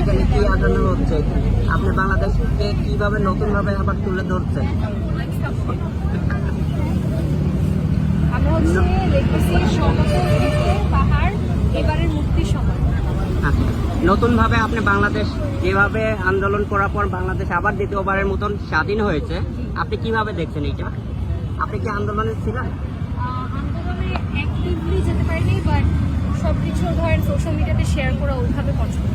এখানে কি আন্দোলন হচ্ছে। আপনি বাংলাদেশকে কীভাবে নতুন ভাবে আবার তুলে ধরছেন? আমরা হচ্ছে দেখতেছি পাহাড় এবারের মুক্তির সময়। নতুন ভাবে আপনি বাংলাদেশ যেভাবে আন্দোলন করার পর বাংলাদেশ আবার দ্বিতীয়বারের মতন স্বাধীন হয়েছে আপনি কীভাবে দেখছেন এটা আপনি কি আন্দোলনে ছিলেন? সোশ্যাল মিডিয়াতে শেয়ার করা ওইভাবে পছন্দ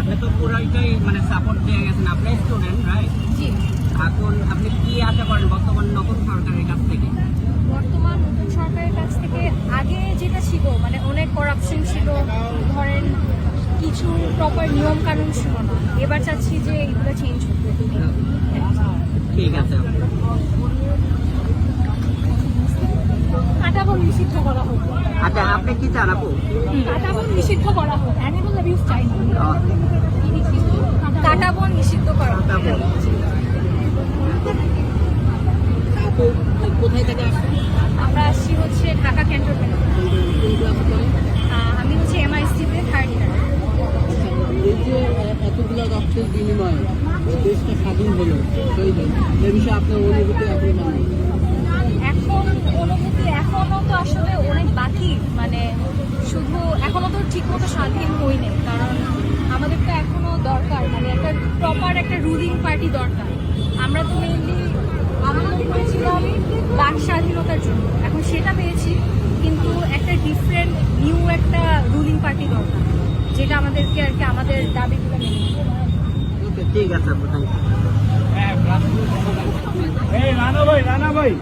আপনি তো পুরোটাই মানে সাপোর্ট দিয়ে গেছেন। আপনি স্টুডেন্ট রাইট জি। এখন আপনি কি আশা করেন বর্তমান নতুন সরকারের কাছ থেকে? বর্তমান নতুন সরকারের কাছ থেকে আগে যেটা ছিল মানে অনেক করাপশন ছিল ধরেন কিছু প্রপার নিয়ম কানুন ছিল না। এবার চাচ্ছি যে এগুলো চেঞ্জ করতে ঠিক আছে। কাটাবন নিষিদ্ধ করা হোক। আচ্ছা আপনি কি চান আপু? কাটাবন নিষিদ্ধ করা হোক। অ্যানিমাল অ্যাবিউজ চাই না। কাটাবন নিষিদ্ধ করা হোক। কোথায় থেকে আসছেন? আমরা আসছি হচ্ছে ঢাকা ক্যান্টনমেন্ট আমি হচ্ছে এমআইসিতে থার্ড ইয়ার এই যে এতগুলো রক্তের বিনিময়ে এই দেশটা স্বাধীন হলো শহীদ বিষয়ে আপনার অনুভূতি এখন এখন অনুভূতি এখনও তো আসলে অনেক বাকি মানে শুধু এখনও তো ঠিক মতো স্বাধীন হই হইনি কারণ আমাদের তো এখনও দরকার মানে একটা প্রপার একটা রুলিং পার্টি দরকার। আমরা তো মেইনলি আন্দোলন করেছিলাম বাক স্বাধীনতার জন্য এখন সেটা পেয়েছি কিন্তু একটা ডিফারেন্ট নিউ একটা রুলিং পার্টি দরকার যেটা আমাদেরকে আর কি আমাদের দাবিগুলো মেনে ঠিক আছে রানা ভাই রানা ভাই।